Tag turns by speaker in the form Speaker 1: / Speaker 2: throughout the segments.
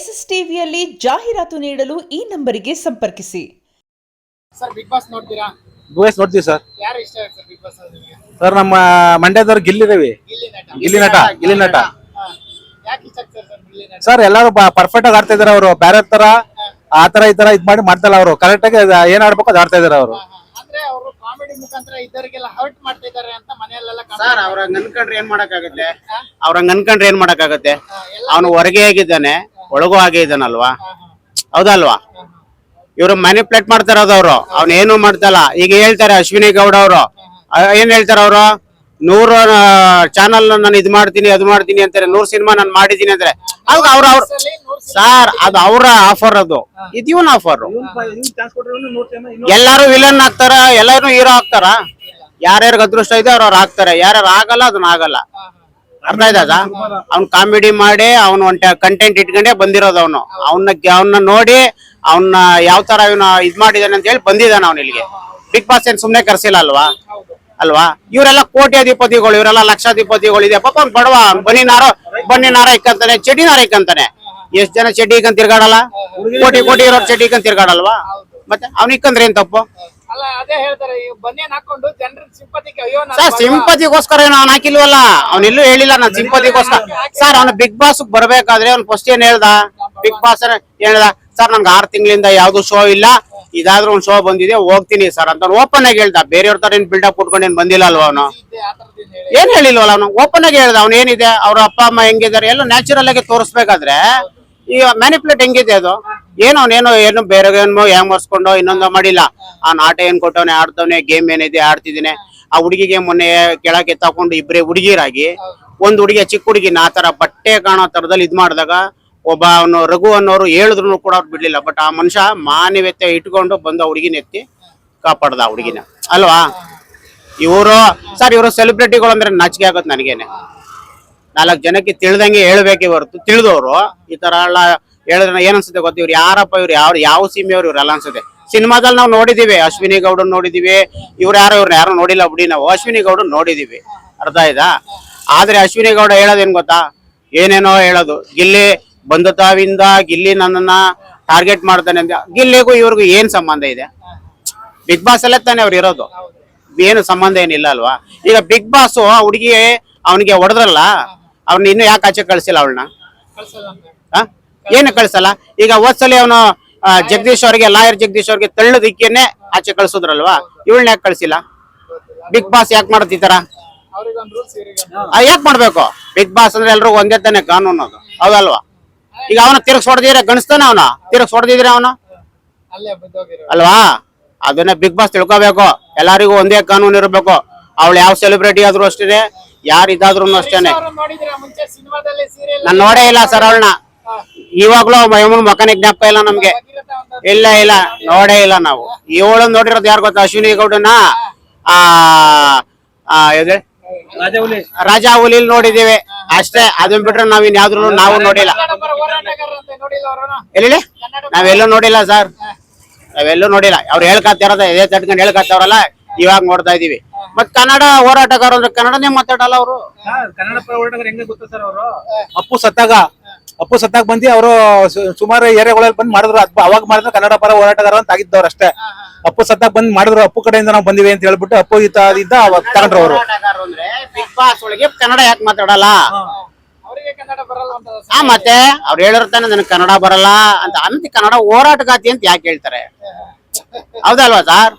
Speaker 1: S S ಟಿವಿಯಲ್ಲಿ ಜಾಹೀರಾತು ನೀಡಲು ಈ ನಂಬರಿಗೆ ಸಂಪರ್ಕಿಸಿ.
Speaker 2: ಸರ್ ಬಿಗ್ ಬಾಸ್ ನೋಡ್ತೀರಾ?
Speaker 3: ಗೋಯಸ್ ನೋಡ್ತೀವಿ ಸರ್.
Speaker 2: ಯಾರು ಇಷ್ಟ ಆಯ್ತು ಸರ್ ಬಿಗ್ ಬಾಸ್ ನಿಮಗೆ
Speaker 3: ಸರ್ ನಮ್ಮ ಮಂಡ್ಯದವ್ರು ಗಿಲ್ಲಿ ರವಿ
Speaker 2: ಗಿಲ್ಲಿ ನಟ
Speaker 3: ಗಿಲ್ಲಿ ನಟ. ಗಿಲ್ಲಿ ನಟ.
Speaker 2: ಹಾ. ಯಾಕೆ ಇಷ್ಟ ಆಗ್ತಾರೆ ಸರ್ ಗಿಲ್ಲಿ ನಟ?
Speaker 3: ಸರ್ ಎಲ್ಲಾರು ಪರ್ಫೆಕ್ಟ್ ಆಗಿ ಆಡ್ತಾ ಇದಾರೆ ಅವರು. ಬೇರೆ ತರ ಆ ತರ ಈ ತರ ಇದ್ ಮಾಡಿ ಮಾಡ್ತಲ್ಲ ಅವರು. ಕರೆಕ್ಟ್ ಆಗಿ ಅದ್ ಏನ್ ಆಡ್ಬೇಕು ಅದು ಆಡ್ತಾ ಇದಾರೆ ಅವರು.
Speaker 2: ಹಾ, ಹಾ. ಅಂದ್ರೆ ಅವರು ಕಾಮಿಡಿ ಮುಖಾಂತರ ಹರ್ಟ್ ಮಾಡ್ತಾ ಇದ್ದಾರೆ ಅಂತ ಮನೆಯಲ್ಲೆಲ್ಲ
Speaker 4: ಸರ್ ಅವ್ರ ಅನ್ಕೊಂಡ್ರೆ ಏನ್ ಮಾಡಕ್ಕಾಗತ್ತೆ? ಅವ್ರ ಅನ್ಕೊಂಡ್ರೆ ಏನ್ ಮಾಡಕ್ಕಾಗತ್ತೆ? ಅವನು ಹೊರಗೆ ಆಗಿದ್ದಾನೆ. ಒಳಗೂ ಹಾಗೆ
Speaker 2: ಇದಾನಲ್ವಾ.
Speaker 4: ಹೌದಲ್ವಾ? ಇವ್ರು ಮ್ಯಾನಿಪ್ಯುಲೇಟ್ ಮಾಡ್ತಾರದು ಅವ್ರು. ಅವ್ನ ಏನು ಮಾಡ್ತಲ್ಲ ಈಗ ಹೇಳ್ತಾರೆ ಅಶ್ವಿನಿ ಗೌಡ ಅವರು. ಏನ್ ಹೇಳ್ತಾರ ಅವರು? ನೂರು ಚಾನಲ್ ನಾನು ಇದ್ ಮಾಡ್ತೀನಿ ಅದು ಮಾಡ್ತೀನಿ ಅಂತಾರೆ. ನೂರ್ ಸಿನಿಮಾ ನಾನು ಮಾಡಿದೀನಿ ಅಂದ್ರೆ. ಅವಾಗ ಅವ್ರ ಅವ್ರ ಸಾರ್ ಅದು ಅವರ ಆಫರ್ ಅದು. ಇದು ಇವನ್ ಆಫರ್ ಎಲ್ಲಾರು ವಿಲನ್ ಆಗ್ತಾರ? ಎಲ್ಲಾರು ಹೀರೋ ಆಗ್ತಾರ? ಯಾರ್ಯಾರಿಗೆ ಅದೃಷ್ಟ ಇದೆ ಅವ್ರು ಅವ್ರು ಆಗ್ತಾರೆ ಯಾರ್ಯಾರು ಆಗಲ್ಲ ಅದನ್ನ ಆಗಲ್ಲ. ಅರ್ಥ ಆಯ್ತದ ಅವ್ನ್ ಕಾಮಿಡಿ ಮಾಡಿ ಅವ್ನ ಒಂಟ ಕಂಟೆಂಟ್ ಇಟ್ಕೊಂಡೆ ಬಂದಿರೋದು ಅವನು. ಅವನ್ನ ಅವನ್ನ ನೋಡಿ ಅವನ್ನ ಯಾವ ತರ ಇವನ ಇದ್ ಮಾಡಿದಾನೆ ಅಂತ ಹೇಳಿ ಬಂದಿದ್ದಾನೆ ಅವ್ನ ಇಲ್ಲಿಗೆ. ಬಿಗ್ ಬಾಸ್ ಏನ್ ಸುಮ್ನೆ ಕರ್ಸಿಲ್ಲ ಅಲ್ವಾ? ಅಲ್ವಾ? ಇವರೆಲ್ಲ ಕೋಟ್ಯಾಧಿಪತಿಗಳು, ಇವರೆಲ್ಲ ಲಕ್ಷಾಧಿಪತಿಗಳು ಇದೆ. ಪಾಪ ಅವ್ನ್ ಬಡವ ಬನ್ನಿ ನಾರ ಬನ್ನಿ ನಾರ ಇಕ್ಕಂತಾನೆ ಚಡ್ಡಿ ನಾರ ಇಕ್ಕಂತಾನೆ ಎಷ್ಟ್ ಜನ ಚಡ್ಡಿ ಇಕ್ಕಂತ ತಿರ್ಗಾಡಲ್ಲ? ಕೋಟಿ ಕೋಟಿ ಇರೋ ಚಡ್ಡಿ ಇಕ್ಕಂತ ತಿರ್ಗಾಡಲ್ವಾ? ಮತ್ತೆ ಅವ್ನ ಇಕ್ಕಂದ್ರೆ ಏನ್ ತಪ್ಪು?
Speaker 2: ಅಲ್ಲ ಅದೇ ಹೇಳ್ತಾರೆ ಬನ್ನೇನ್ ಹಾಕೊಂಡು ಜನರ ಸಿಂಪತಿಗೆ ಅಯ್ಯೋ ನಾನು
Speaker 4: ಸರ್ ಸಿಂಪತಿಗೋಸ್ಕರ ಏನೋ ಅವ್ನು ಹಾಕಿಲ್ವಲ್ಲ? ಅವ್ನೆಲ್ಲೂ ಹೇಳಿಲ್ಲ ನಾನು ಸಿಂಪತಿಗೋಸ್ಕರ. ಸರ್ ಅವ್ನು ಬಿಗ್ ಬಾಸ್ ಬರ್ಬೇಕಾದ್ರೆ ಅವ್ನು ಫಸ್ಟ್ ಏನ್ ಹೇಳ್ದ? ಬಿಗ್ ಬಾಸ್ ಹೇಳ್ದ? ಸರ್ ನಂಗೆ ಆರ್ ತಿಂಗಳಿಂದ ಯಾವ್ದು ಶೋ ಇಲ್ಲ. ಇದಾದ್ರೂ ಒಂದ್ ಶೋ ಬಂದಿದೆ ಹೋಗ್ತೀನಿ ಸರ್ ಅಂತ ಓಪನ್ ಆಗಿ ಹೇಳ್ದ. ಬೇರೆಯವ್ರ ತರ ಏನ್ ಬಿಲ್ಡಪ್ ಕೊಟ್ಕೊಂಡು ಏನ್ ಬಂದಿಲ್ಲ ಅಲ್ವಾ ಅವನು? ಏನ್ ಹೇಳಿಲ್ವಲ್ಲ ಅವನು? ಓಪನ್ ಆಗಿ ಹೇಳ್ದ ಅವ್ನು ಏನಿದೆ? ಅವ್ರ ಅಪ್ಪ ಅಮ್ಮ ಹೆಂಗಿದ್ದಾರೆ? ಎಲ್ಲ ನ್ಯಾಚುರಲ್ ಆಗಿ ತೋರಿಸ್ಬೇಕಾದ್ರೆ ಈ ಮ್ಯಾನಿಪುಲೇಟ್ ಹೆಂಗಿದೆ ಅದು? ಏನೋ, ಅವನೇನೋ ಏನು ಬೇರೆ ಏನೋ ಹೆಂಗ್ ಮರ್ಸ್ಕೊಂಡು ಇನ್ನೊಂದು ಮಾಡಿಲ್ಲ. ಆ ನಾಟ ಏನ್ ಕೊಟ್ಟವನೆ ಆಡ್ತವನೆ ಗೇಮ್ ಏನಿದೆ ಆಡ್ತಿದ್ದೀನಿ ಆ ಹುಡುಗಿಗೆ ಮೊನ್ನೆ ಕೆಳಗೆ ತಕೊಂಡು ಇಬ್ರೇ ಹುಡುಗಿರಾಗಿ ಒಂದ್ ಹುಡುಗಿ ಚಿಕ್ಕ ಹುಡುಗಿನ ಆ ತರ ಬಟ್ಟೆ ಕಾಣೋ ತರದಲ್ಲಿ ಇದ್ ಮಾಡಿದಾಗ ಒಬ್ಬ ಅವನು ರಘು ಅನ್ನೋರು ಹೇಳಿದ್ರು ಕೂಡ ಅವ್ರು ಬಿಡ್ಲಿಲ್ಲ. ಬಟ್ ಆ ಮನುಷ್ಯ ಮಾನವೀಯತೆ ಇಟ್ಕೊಂಡು ಬಂದು ಹುಡುಗಿನ ಎತ್ತಿ ಕಾಪಾಡ್ದ ಹುಡುಗಿನ. ಅಲ್ವಾ? ಇವರು, ಸರ್, ಇವರು ಸೆಲೆಬ್ರಿಟಿಗಳು ಅಂದ್ರೆ ನಾಚಿಕೆ ಆಗುತ್ತೆ ನನಗೇನೆ. ನಾಲ್ಕು ಜನಕ್ಕೆ ತಿಳಿದಂಗೆ ಹೇಳ್ಬೇಕೇ ಹೊರತು, ತಿಳಿದವರು ಈ ತರ ಎಲ್ಲ ಹೇಳಿದ್ರೆ ಏನ್ ಅನ್ಸುತ್ತೆ ಗೊತ್ತ? ಇವ್ರು ಯಾರಪ್ಪ ಇವ್ರು ಯಾವ ಯಾವ ಸೀಮೆಯವ್ರು ಇವ್ರೆಲ್ಲ ಅನ್ಸುತ್ತೆ. ಸಿನಿಮಾದಲ್ಲಿ ನಾವು ನೋಡಿದೀವಿ ಅಶ್ವಿನಿ ಗೌಡನ್ ನೋಡಿದೀವಿ. ಇವ್ರು ಯಾರು ಇವ್ರನ್ನ ಯಾರು ನೋಡಿಲ್ಲ ಬಿಡಿ ನಾವು ಅಶ್ವಿನಿ ಗೌಡನ್ ನೋಡಿದೀವಿ. ಅರ್ಥ ಆಯ್ತಾ? ಆದ್ರೆ ಅಶ್ವಿನಿ ಗೌಡ ಹೇಳೋದೇನ್ ಗೊತ್ತಾ? ಏನೇನೋ ಹೇಳೋದು. ಗಿಲ್ಲಿ ಬಂಧುತ್ವದಿಂದ ಗಿಲ್ಲಿ ನನ್ನನ್ನ ಟಾರ್ಗೆಟ್ ಮಾಡ್ತಾನೆ ಅಂತ. ಗಿಲ್ಲಿಗೂ ಇವ್ರಿಗೂ ಏನ್ ಸಂಬಂಧ ಇದೆ? ಬಿಗ್ ಬಾಸ್ ಅಲ್ಲೇ ತಾನೆ ಅವ್ರು ಇರೋದು. ಏನು ಸಂಬಂಧ ಏನಿಲ್ಲ ಅಲ್ವಾ? ಈಗ ಬಿಗ್ ಬಾಸ್ ಹುಡುಗಿ ಅವನಿಗೆ ಹೊಡೆದ್ರಲ್ಲ ಅವ್ನ ಇನ್ನು ಯಾಕೆ ಆಚೆ ಕಳ್ಸಿಲ್ಲ ಅವಳನ್ನ?
Speaker 2: ಅಂದ್ರೆ?
Speaker 4: ಏನು ಕಳ್ಸಲ್ಲ? ಈಗ ಹೋದ್ಸಲಿ ಅವನು ಜಗದೀಶ್ ಅವ್ರಿಗೆ ಲಾಯರ್ ಜಗದೀಶ್ ಅವ್ರಿಗೆ ತಳ್ಳದಿಕ್ಕೇನೆ ಆಚೆ ಕಳ್ಸೋದ್ರಲ್ವಾ? ಇವಳನ್ನ ಯಾಕೆ ಕಳ್ಸಿಲ್ಲ? ಬಿಗ್ ಬಾಸ್ ಯಾಕೆ ಮಾಡುತ್ತೆ ಈ ತರ? ಯಾಕೆ ಮಾಡ್ಬೇಕು? ಬಿಗ್ ಬಾಸ್ ಅಂದ್ರೆ ಎಲ್ರಿಗೂ ಒಂದೇ ತಾನೆ ಕಾನೂನು ಅದು. ಹೌದಲ್ವಾ ಈಗ ಅವನ ತಿರ್ಗ್ಸ್ ಹೊಡೆದಿದ್ರೆ ಗಣಿಸ್ತಾನೆ ಅವನ? ತಿರ್ಗ್ಸ್ ಹೊಡೆದಿದ್ರೆ ಅವನು? ಅಲ್ವಾ? ಅದನ್ನ ಬಿಗ್ ಬಾಸ್ ತಿಳ್ಕೋಬೇಕು. ಎಲ್ಲರಿಗೂ ಒಂದೇ ಕಾನೂನು ಇರಬೇಕು. ಅವಳು ಯಾವ ಸೆಲೆಬ್ರಿಟಿ ಆದ್ರೂ ಅಷ್ಟೇ ಯಾರು ಇದಾದ್ರು ಅಷ್ಟೇನೆ ನಾನ್ ನೋಡೇ ಇಲ್ಲ ಸರ್ ಅವಳನ್ನ. ಇವಾಗ್ಲೂ ಮೈಮೂನ್ ಮಕ್ಕನ ಜ್ಞಾಪಕ ಇಲ್ಲ ನಮ್ಗೆ. ಇಲ್ಲ ಇಲ್ಲ ನೋಡೇ ಇಲ್ಲ ನಾವು. ಇವಳು ನೋಡಿರೋದು ಯಾರು ಗೊತ್ತಾ? ಅಶ್ವಿನಿ ಗೌಡನ ಆ? ರಾಜಾ ಹುಲಿ. ನೋಡಿದೀವಿ ಅಷ್ಟೇ ಅದನ್ನ ಬಿಟ್ರೆ ನಾವ್ ಇನ್ ಯಾವ್ದು ನಾವು ನೋಡಿಲ್ಲ.
Speaker 2: ಹೋರಾಟಗಾರ ಅಂತ ನೋಡಿಲ್ಲ ಅವ್ರನ್ನ
Speaker 4: ಎಲ್ಲಿ ನಾವೆಲ್ಲೂ ನೋಡಿಲ್ಲ ಸರ್. ನಾವೆಲ್ಲೂ ನೋಡಿಲ್ಲ. ಅವ್ರು ಹೇಳ್ಕತ್ತಿರೋದ ಇದೇ ತಟ್ಕೊಂಡು ಹೇಳ್ಕತ್ತವ್ರಲ್ಲ ಇವಾಗ ನೋಡ್ತಾ ಇದೀವಿ. ಮತ್ ಕನ್ನಡ ಹೋರಾಟಗಾರ ಅಂದ್ರೆ ಕನ್ನಡನೇ ಮಾತಾಡಲ್ಲ ಅವರು?
Speaker 3: ಕನ್ನಡ ಹೋರಾಟಗಾರ ಹೆಂಗ ಗೊತ್ತಾ ಸರ್ ಅವರು? ಅಪ್ಪು ಸತ್ತಾಗ. ಅಪ್ಪು ಸತ್ತಾಗ ಬಂದಿ ಅವರು ಸುಮಾರು ಏರಿಯಾಗಳಲ್ಲಿ ಬಂದ್ ಮಾಡಿದ್ರು. ಅದ್ ಅವಾಗ ಮಾಡಿದ್ರೆ ಕನ್ನಡ ಪರ ಹೋರಾಟಗಾರ ಅಂತ ಆಗಿದ್ದವ್ರು ಅಷ್ಟೇ. ಅಪ್ಪು ಸತ್ತಾಗ ಬಂದ್ ಮಾಡಿದ್ರು ಅಪ್ಪು ಕಡೆಯಿಂದ ನಾವು ಬಂದಿವಿ ಅಂತ ಹೇಳ್ಬಿಟ್ಟು ಅಪ್ಪು ಇದ್ದ ಅವಾಗ ತಗೊಂಡ್ರು ಅವರು.
Speaker 4: ಬಿಗ್ ಬಾಸ್ ಒಳಗೆ ಕನ್ನಡ ಯಾಕೆ ಮಾತಾಡಲ್ಲ?
Speaker 2: ಅವರಿಗೆ ಕನ್ನಡ ಬರಲ್ಲ ಅಂತ
Speaker 4: ಆ ಮತ್ತೆ ಅವ್ರು ಹೇಳಿರ್ತಾನೆ ನನಗೆ ಕನ್ನಡ ಬರಲ್ಲ ಅಂತ. ಅಂತ ಕನ್ನಡ ಹೋರಾಟಗಾತಿ ಅಂತ ಯಾಕೆ ಹೇಳ್ತಾರೆ? ಹೌದಲ್ವಾ ಸರ್?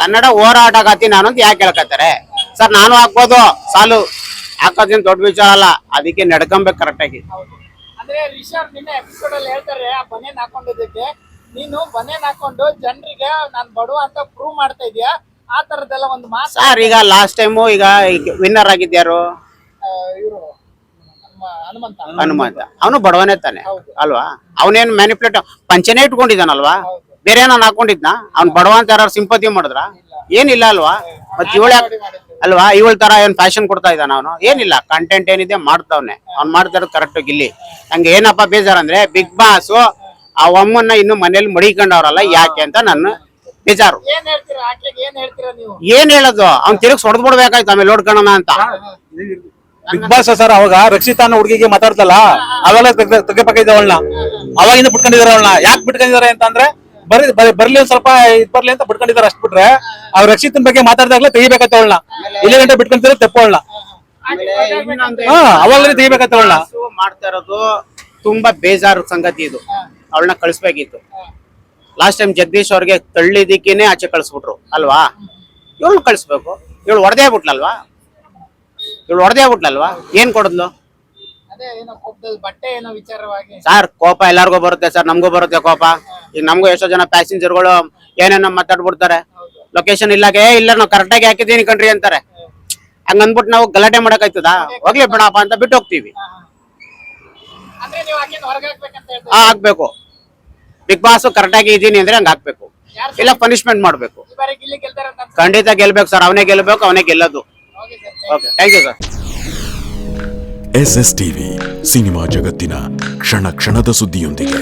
Speaker 4: ಕನ್ನಡ ಹೋರಾಟಗಾತಿ ನಾನು ಅಂತ ಯಾಕೆ ಹೇಳ್ಕತ್ತಾರೆ? ಸರ್ ನಾನು ಹಾಕ್ಬೋದು ಸಾಲು. ಹಾಕೋದೇನು ದೊಡ್ಡ ವಿಚಾರ ಅಲ್ಲ. ಅದಕ್ಕೆ ನಡ್ಕೊಂಬೇಕು ಕರೆಕ್ಟಾಗಿ
Speaker 2: ಹೌದು. ಅಂದ್ರೆ ರಿಷಬ್ ನಿನ್ನೆ ಎಪಿಸೋಡ್ ಅಲ್ಲಿ ಹೇಳ್ತಾರೆ ಆ ಬನೇನ್ ಹಾಕೊಂಡಿದ್ದಕ್ಕೆ. ನೀನು ಬನೇನ್ ಹಾಕೊಂಡು ಜನರಿಗೆ ನಾನ್ ಬಡವ ಅಂತ ಪ್ರೂವ್ ಮಾಡ್ತಾ ಇದೀಯಾ? ಆ ತರದೆಲ್ಲ ಒಂದು ಮಾತು
Speaker 4: ಸರ್ ಈಗ ಲಾಸ್ಟ್ ಟೈಮು ಈಗ ವಿನ್ನರ್ ಆಗಿದ್ಯಾರು
Speaker 2: ಇವರು ಹನುಮಂತ.
Speaker 4: ಹನುಮಂತ. ಅವನು ಬಡವನೇ ತಾನೆ ಅಲ್ವಾ? ಅವನೇನ್ ಮ್ಯಾನಿಪ್ಯುಲೇಟ್ ಪಂಚನೆ ಇಟ್ಕೊಂಡಿದ್ದಾನಲ್ವಾ? ಬೇರೆ ನಾನು ಹಾಕೊಂಡಿದ್ನ? ಅವ್ನ್ ಬಡವ ಅಂತ ಯಾರು ಸಿಂಪತಿ ಮಾಡಿದ್ರ? ಏನಿಲ್ಲ ಅಲ್ವಾ? ಮತ್ತೆ ಇವಳ ಅಲ್ವಾ? ಇವಳ ತರ ಏನ್ ಫ್ಯಾಷನ್ ಕೊಡ್ತಾ ಇದ್ದಾನ ಅವನು? ಏನಿಲ್ಲ ಕಂಟೆಂಟ್ ಏನಿದೆ ಮಾಡ್ತಾವ್ನೆ. ಅವ್ನ್ ಮಾಡ್ತಾ ಇರೋದು ಕರೆಕ್ಟ್ ಗಿಲ್ಲಿ. ನಂಗೆ ಏನಪ್ಪ ಬೇಜಾರಂದ್ರೆ ಬಿಗ್ ಬಾಸ್ ಆ ಅಮ್ಮನ್ನ ಇನ್ನು ಮನೇಲಿ ಮಡಿಕೊಂಡವ್ರಲ್ಲ ಯಾಕೆ ಅಂತ ನನ್ನ ಬೇಜಾರು.
Speaker 2: ಏನ್ ಹೇಳ್ತೀರಾ? ಆಕೆಗೆ ಏನ್ ಹೇಳ್ತೀರಾ ನೀವು?
Speaker 4: ಏನ್ ಹೇಳೋದು? ಅವ್ನ್ ತಿರುಗ್ ಹೊಡೆದ್ ಬಿಡ್ಬೇಕಾಯ್ತು ಆಮೇಲೆ ನೋಡ್ಕೋಣ ಅಂತ.
Speaker 3: ಬಿಗ್ ಬಾಸ್ ಸರ್ ಅವಾಗ ರಕ್ಷಿತಾ ಅನ್ನೋ ಹುಡುಗಿಗೆ ಮಾತಾಡ್ತಲ್ಲ ಅವೆಲ್ಲ ತೆಗೆ ಪಕ್ಕ ಅವಳನ್ನ ಅವಾಗಿಂದ ಬಿಟ್ಕೊಂಡಿದಾರೆ ಅವಳನ್ನ ಯಾಕೆ ಬಿಟ್ಕೊಂಡಿದಾರೆ ಅಂತಂದ್ರೆ ಬರೀ ಬರೀ- ಬರ್ಲಿ ಒಂದ್ ಸ್ವಲ್ಪ ಇದ್ ಬರ್ಲಿ ಅಂತ ಬಿಟ್ಕೊಂಡಿದ್ದಾರೆ ಅಷ್ಟ್ ಬಿಟ್ರೆ ಅವ್ರ ರಕ್ಷಿತನ ಬಗ್ಗೆ ಮಾತಾಡ್ದಾಗ್ಲೇ ತೆಗಿಬೇಕಂತ ಅವಳನ್ನ. ಇಲ್ಲಿ ಗಂಟೆ ತಪ್ಪೋಳ್ಲಾ ಆಮೇಲೆ ಅವಳನ್ನ. ಹಾ ಅವಾಗಲೇ ತೆಗಿಬೇಕಂತ ಅವಳನ್ನ.
Speaker 4: ಮಾಡ್ತಾ ಇರೋದು ತುಂಬಾ ಬೇಜಾರು ಸಂಗತಿ ಇದು. ಅವಳನ್ನ ಕಳಿಸ್ಬೇಕಿತ್ತು. ಲಾಸ್ಟ್ ಟೈಮ್ ಜಗದೀಶ್ ಅವ್ರಿಗೆ ತಳ್ಳಿದಿಕ್ಕೇನೆ ಆಚೆ ಕಳಿಸ್ಬಿಟ್ರು ಅಲ್ವಾ? ಇವಳು ಕಳಿಸ್ಬೇಕು. ಇವಳು ಹೊಡೆದೇ ಬಿಟ್ಲಲ್ವಾ ಇವಳು ಹೊಡೆದೇ ಬಿಟ್ಲಲ್ವಾ ಏನ್ ಕೊಡದ್ಲು?
Speaker 2: ಅದೇ ಏನೋ ಕೋಪದಲ್ಲಿ ಬಟ್ಟೆ ಏನೋ ವಿಚಾರವಾಗಿ.
Speaker 4: ಸರ್ ಕೋಪ ಎಲ್ಲಾರ್ಗೂ ಬರುತ್ತೆ ಸರ್ ನಮಗೂ ಬರುತ್ತೆ ಕೋಪ. ಈಗ ನಮಗೂ ಎಷ್ಟೋ ಜನ ಪ್ಯಾಸೆಂಜರ್ಗಳು ಏನೇನೋ ಮಾತಾಡ್ಬಿಡ್ತಾರೆ. ಲೊಕೇಶನ್ ಇಲ್ಲಾಗೆ ಇಲ್ಲ ನಾವು ಕರೆಕ್ಟಾಗಿ ಹಾಕಿದ್ದೀನಿ ಕಣ್ರಿ ಅಂತಾರೆ. ಹಂಗಂದ್ಬಿಟ್ಟು ನಾವು ಗಲಾಟೆ ಮಾಡಕ್ಕಾಯ್ತದ? ಹೋಗ್ಲಿ ಬೇಡಪ್ಪ ಅಂತ ಬಿಟ್ಟು ಹೋಗ್ತೀವಿ.
Speaker 2: ಅಂದ್ರೆ ನೀವು ಆಕೆನ ಹೊರಗೆ ಹಾಕ್ಬೇಕಂತ
Speaker 4: ಆ
Speaker 2: ಹೇಳ್ತಾರೆ
Speaker 4: ಹಾಕ್ಬೇಕು. ಬಿಗ್ ಬಾಸ್ ಕರೆಕ್ಟಾಗಿ ಇದೀನಿ ಅಂದ್ರೆ ಹಂಗ ಹಾಕ್ಬೇಕು. ಇಲ್ಲ ಪನಿಷ್ಮೆಂಟ್ ಮಾಡ್ಬೇಕು.
Speaker 2: ಈ ಬಾರಿ ಗಿಲ್ಲಿ ಗೆಲ್ತಾರೆ ಅಂತ
Speaker 4: ಖಂಡಿತ ಗೆಲ್ಬೇಕು ಸರ್ ಅವನೇ ಗೆಲ್ಬೇಕು ಅವನೇ ಗೆಲ್ಲೋದು. Okay thank you sir
Speaker 5: S S TV cinema ಜಗತ್ತಿನ ಕ್ಷಣ ಕ್ಷಣದ ಸುದ್ದಿಯೊಂದಿಗೆ.